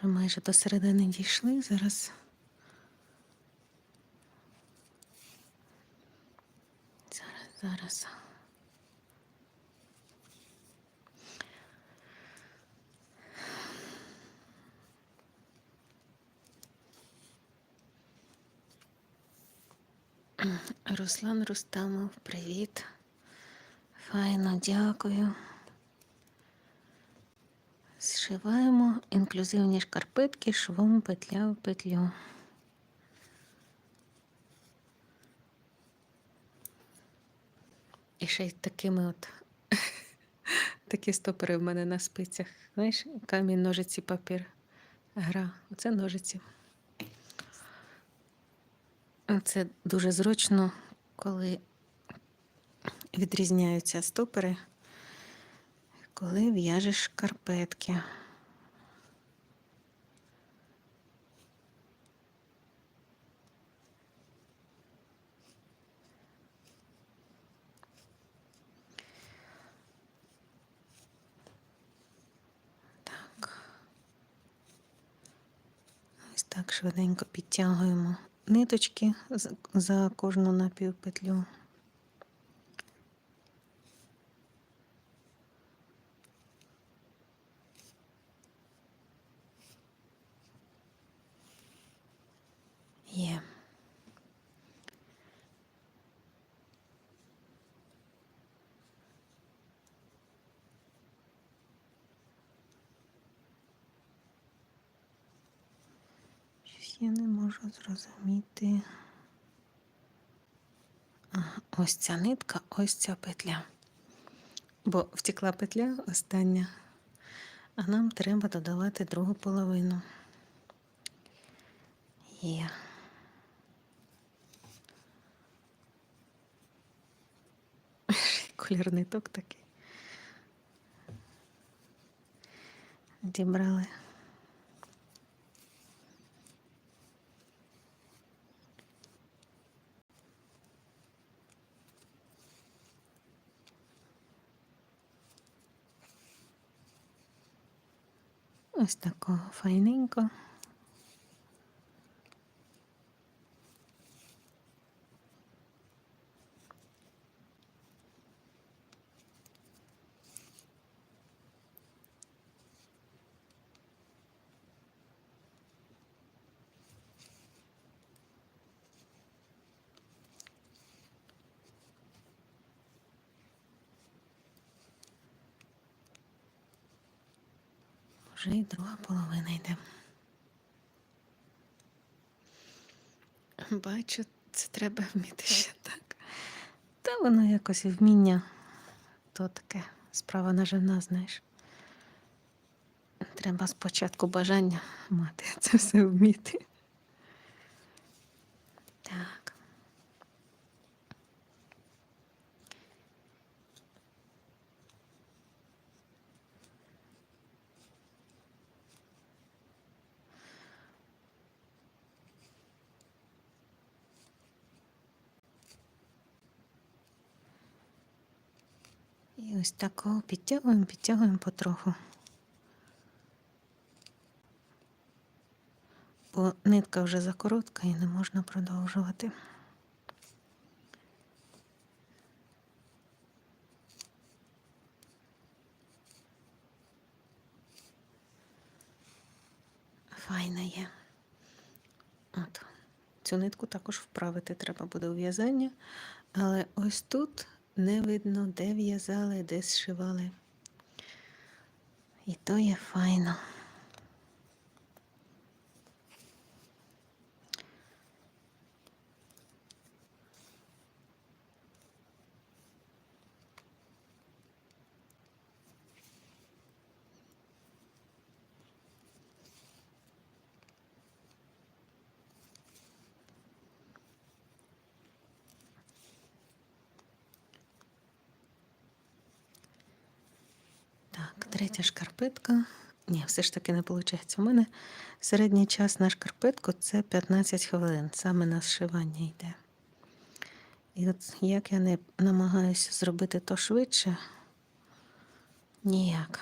Вже майже до середини дійшли. Зараз. Зараз, зараз. Руслан Рустамов, привіт. Файно, дякую. Зшиваємо інклюзивні шкарпетки швом петля в петлю. І ще й такими от такі стопори в мене на спицях. Знаєш, камінь, ножиці, папір. Гра. Оце ножиці. Це дуже зручно, коли відрізняються стопори, коли в'яжеш шкарпетки. Так. Ось так швиденько підтягуємо ниточки за кожну напівпетлю. Є. Щось я не можу зрозуміти. Ось ця нитка, ось ця петля. Бо втекла петля остання, а нам треба додавати другу половину. Є. Колір ниток такий. Дібрали. Ось такого файненько. Вже і друга половина йде. Бачу, це треба вміти ще так. Та воно якось вміння. То таке справа наживна, знаєш. Треба спочатку бажання мати це все вміти. Так. І ось такого підтягуємо, підтягуємо потроху. Бо нитка вже закоротка і не можна продовжувати. Файна є. От. Цю нитку також вправити треба буде у в'язання, але ось тут не видно, де в'язали, де зшивали. І то є файно. Так, третя шкарпетка. Ні, все ж таки не виходить. У мене середній час на шкарпетку це 15 хвилин. Саме на зшивання йде. І от як я не намагаюся зробити то швидше, ніяк.